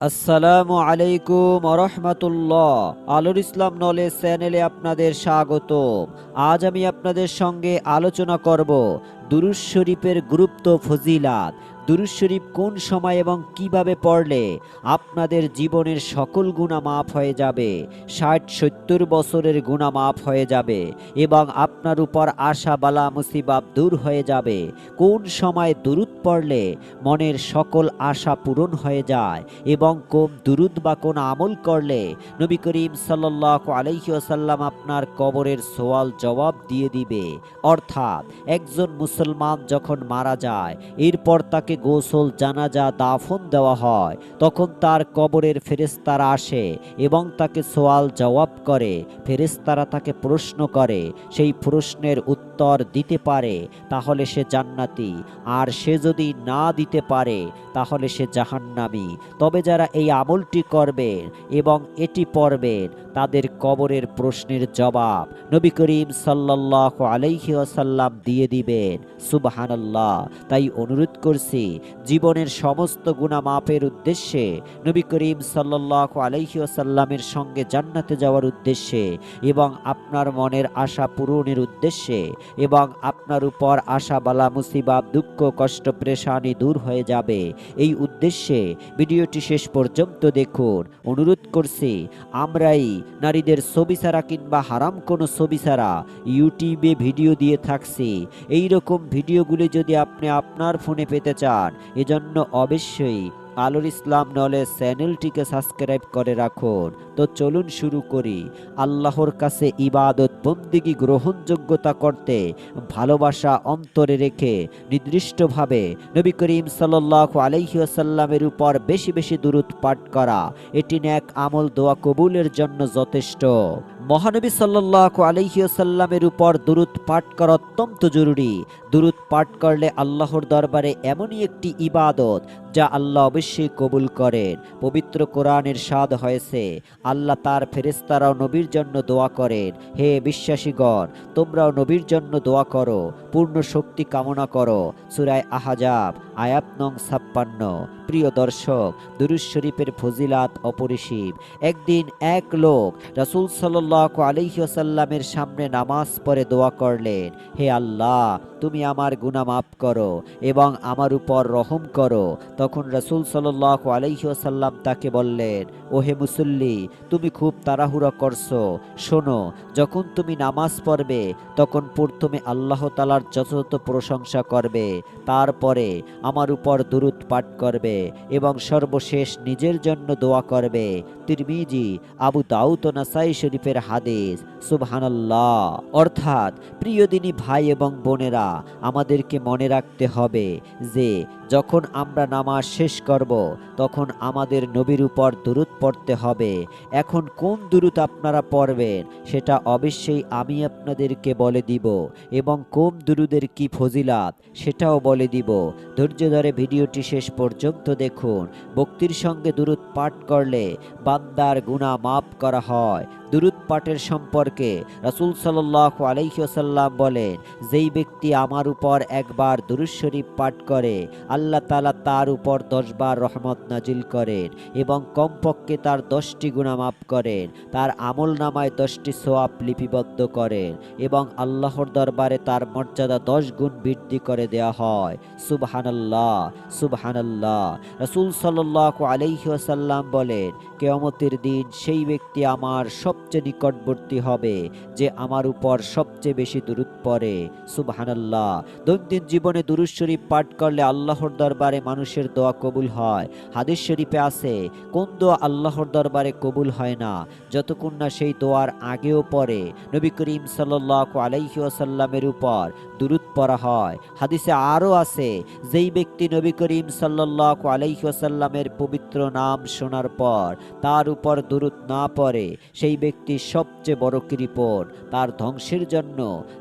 আসসালামু আলাইকুম রহমতুল্লাহ আলুর ইসলাম নলেজ চ্যানেলে আপনাদের স্বাগত আজ আমি আপনাদের সঙ্গে আলোচনা করব দুরুজ শরীফের গুরুত্ব ফজিলাত। দুরুজ শরীফ কোন সময় এবং কীভাবে পড়লে আপনাদের জীবনের সকল গুণা মাফ হয়ে যাবে? ষাট, সত্তর বছরের গুণা মাফ হয়ে যাবে এবং আপনার উপর আশা, বালা মুসিবাব দূর হয়ে যাবে। কোন সময় দুরুদ পড়লে মনের সকল আশা পূরণ হয়ে যায় এবং কোন দুরুদ বা কোন আমল করলে নবী করিম সাল্লাহ আলহিউসাল্লাম আপনার কবরের সোয়াল জবাব দিয়ে দিবে? অর্থাৎ একজন মুসলমান যখন মারা যায়, এরপর তাকে গোসল, জানাজা, দাফন দেওয়া হয়। তখন তার কবরের ফেরেস্তারা আসে এবং তাকে সোয়াল জবাব করে। ফেরেস্তারা তাকে প্রশ্ন করে, সেই প্রশ্নের উত্তর দিতে পারে, তাহলে সে জান্নাতি। আর সে যদি না দিতে পারে, তাহলে সে জাহান্নামি। তবে যারা এই আমলটি করবেন এবং এটি পড়বেন তাদের কবরের প্রশ্নের জবাব নবী করিম সাল্লাহ আলাইহি আসাল্লাম দিয়ে দিবেন। সুবাহানাল্লাহ। তাই অনুরোধ করছি, জীবনের সমস্ত গুণা মাপের উদ্দেশ্যে নবী করিম সাল্লাহ আলাইহি আসাল্লামের সঙ্গে জান্নাতে যাওয়ার উদ্দেশ্যে এবং আপনার মনের আশা পূরণের উদ্দেশ্যে এবং আপনার উপর আশা, বালা মুসিবাব দুঃখ, কষ্ট, প্রেশানি দূর হয়ে যাবে। এই উদ্দেশ্যে ভিডিওটি শেষ পর্যন্ত দেখুন। অনুরোধ করছি, আমরাই নারীদের ছবি ছাড়া কিংবা হারাম কোনো ছবি ছাড়া ইউটিউবে ভিডিও দিয়ে থাকছে। এই রকম ভিডিওগুলি যদি আপনি আপনার ফোনে পেতে চান, এজন্য অবশ্যই আলোর ইসলাম নলেজ চ্যানেলটিকে সাবস্ক্রাইব করে রাখুন। তো চলুন শুরু করি। আল্লাহর কাছে ইবাদত, বন্দিগি, গ্রহণযোগ্যতা করতে ভালোবাসা অন্তরে রেখে নির্দিষ্টভাবে নবী করিম সাল্লাহ আলহিউসাল্লামের উপর বেশি বেশি দূরত পাঠ করা, এটি ন্যাক আমল দোয়া কবুলের জন্য যথেষ্ট। মহানবী সাল্লাহ আলহিউসাল্লামের উপর দূরত পাঠ করা অত্যন্ত জরুরি। দূরত পাঠ করলে আল্লাহর দরবারে এমনই একটি ইবাদত যা আল্লাহ কবুল করেন। পবিত্র কোরআনের স্বাদ হয়েছে। আল্লাহ তার ফেরেস্তারাও নবীর জন্য দোয়া করেন। হে বিশ্বাসীগণ, তোমরাও নবীর জন্য দোয়া করো। পূর্ণ শক্তি কামনা করো। সুরায় আহাজাব, আয়াত নং ছাপ্পান্ন। প্রিয় দর্শক দুরুজ শরীফের ফজিলাত অপরিসীম। একদিন এক লোক রাসুল সাল্লাহ আলহিসাল্লামের সামনে নামাজ পড়ে দোয়া করলেন, হে আল্লাহ, তুমি আমার গুনাহ মাফ করো এবং আমার উপর রহম করো। তখন রাসুল সাল্লাহ আলহিসাল্লাম তাকে বললেন ও হে মুসল্লি, তুমি খুব তাড়াহুড়া করছ। শোনো, যখন তুমি নামাজ পড়বে, তখন প্রথমে আল্লাহ তালার যথাযথ প্রশংসা করবে, তারপরে আমার উপর দুরুদ পাঠ করবে। এবং সর্বশেষ নিজের জন্য দোয়া করবে। তিরমিজি, আবু দাউত নাসাই শরীফের হাদিস। সুবহানাল্লাহ। অর্থাৎ, প্রিয় দিনী ভাই এবং বোনেরা, আমাদেরকে মনে রাখতে হবে যে যখন আমরা নামাজ শেষ করব, তখন আমাদের নবীর উপর দুরুদ পড়তে হবে। এখন কোন দুরুদ আপনারা পড়বেন, সেটা অবশ্যই আমি আপনাদেরকে বলে দিব এবং কোন দুরুদের কি ফজিলাত, সেটাও বলে দিব। ধৈর্য ধরে ভিডিওটি শেষ পর্যন্ত দেখুন। ভক্তির সঙ্গে দুরুদ পাঠ করলে বান্দার গুণা মাফ করা হয়। দুরুদ পাঠের সম্পর্কে রাসুল সাল্লাহ আলহিসাল্লাম বলেন, যেই ব্যক্তি আমার উপর একবার দুরুদ শরীফ পাঠ করে, আল্লাহ তালা তার উপর দশবার রহমত নাজিল করেন এবং কমপক্ষে তার দশটি গুণা মাফ করেন, তার আমল নামায় দশটি সোয়াব লিপিবদ্ধ করেন এবং আল্লাহর দরবারে তার মর্যাদা দশ গুণ বৃদ্ধি করে দেয়া হয়। সুবহানাল্লাহ সুবহানাল্লাহ। রাসুল সাল্লাহ আলহিহাসাল্লাম বলেন, কেয়ামতের দিন সেই ব্যক্তি আমার সবচেয়ে নিকটবর্তী হবে, যে আমার উপর সবচেয়ে বেশি দূরত পড়ে। সুবহানাল্লাহ। দৈনন্দিন জীবনে দুরুদ শরীফ পাঠ করলে আল্লাহর দরবারে মানুষের দোয়া কবুল হয়। হাদিস শরীফে আছে, কোন দোয়া আল্লাহর দরবারে কবুল হয় না, যতক্ষণ না সেই দোয়ার আগেও পড়ে। নবী করিম সাল্লাহ আলাইসাল্লামের উপর দুরুদ পড়া হয়। হাদিসে আরও আছে, যেই ব্যক্তি নবী করিম সাল্লাহ আলাইসাল্লামের পবিত্র নাম শোনার পর তার উপর দুরুদ না পড়ে, সেই ব্যক্তি সবচেয়ে বড় কৃপণ। তার ধ্বংসের জন্য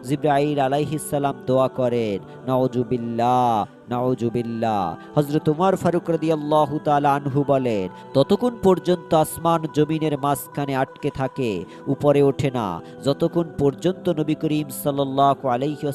জিব্রাইল আলাইহিসাল্লাম দোয়া করেন নওজুবিল্লাহ নাউজুবিল্লাহ। হজরত উমার ফারুক রাদিয়াল্লাহু তাআলা আনহু বলেন, ততক্ষণ পর্যন্ত আসমান জমিনের মাঝখানে আটকে থাকে, উপরে ওঠে না। যতক্ষণ পর্যন্ত নবী করিম সাল্লাল্লাহু আলাইহি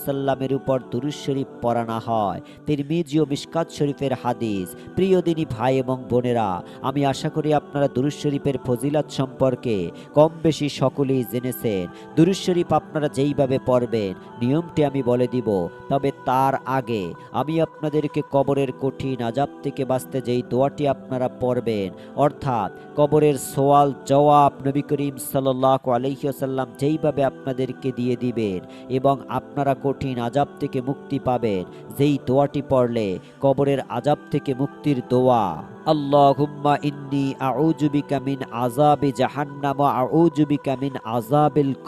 উপর দুরূদ শরীফ পড়া না হয়। তিরমিজি ও মিশকাত শরীফের হাদিস, প্রিয় দিনী ভাই এবং বোনেরা, আমি আশা করি আপনারা দুরূদ শরীফের ফজিলাত সম্পর্কে কম বেশি সকলেই জেনেছেন। দুরূদ শরীফ আপনারা যেইভাবে পড়বেন, নিয়মটি আমি বলে দিব। তবে তার আগে আমি আপনাদেরকে কবরের কঠিন আজাব থেকে বাঁচতে যেই দোয়াটি আপনারা পড়বেন, অর্থাৎ কবরের সোয়াল, জবাব নবী করিম সাল্লাহ আলহিহাসাল্লাম যেইভাবে আপনাদেরকে দিয়ে দিবেন এবং আপনারা কঠিন আজাব থেকে মুক্তি পাবেন, যেই দোয়াটি পড়লে কবরের আজাব থেকে মুক্তির দোয়া। আল্লাহুম্মা ইন্নি আউযু বিকা মিন জাহান্নাম ওয়া আউযু বিকা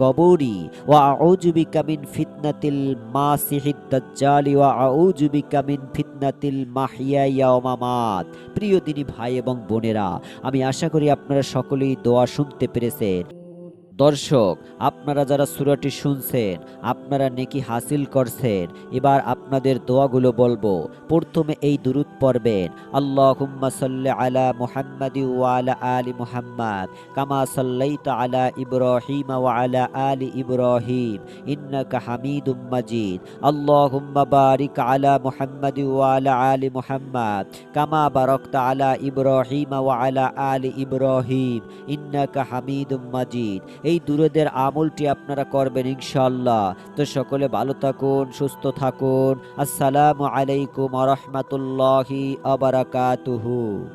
কবরি ওয়া আউযু বিকা ফিতনাতিল মাসিহিদ দাজ্জালি ওয়া আউযু বিকা ফিতনাতিল মাহিয়া ওয়া মামাত প্রিয় দিনী ভাই এবং বোনেরা, আমি আশা করি আপনারা সকলেই দোয়া শুনতে পেরেছেন। দর্শক, আপনারা যারা সুরাটি শুনছেন, আপনারা নেকি হাসিল করছেন, এবার আপনাদের দোয়াগুলো বলব। প্রথমে এই দুরুদ পড়বেন সাল্লি আলা মুহাম্মাদি ওয়া আলা মুহাম্মাদ, কামা সাল্লাইতা আলা ইব্রাহিম ওয়া আলা আলি ইব্রাহিম, ইন্নাকা হামিদুম মাজিদ, আল্লাহুম্মা বারিক আলা মুহাম্মাদি ওয়া আলা মুহাম্মাদ, কামা বারাকতা আলা ইব্রাহিম ওয়া আলা আলি ইব্রাহিম, ইন্নাকা হামিদুম মাজিদ। এই দুরুদের আমলটি আপনারা করবেন ইনশাল্লাহ তো সকলে ভালো থাকুন, সুস্থ থাকুন। আসসালামু আলাইকুম রহমতুল্লাহি আবরাকাতুহু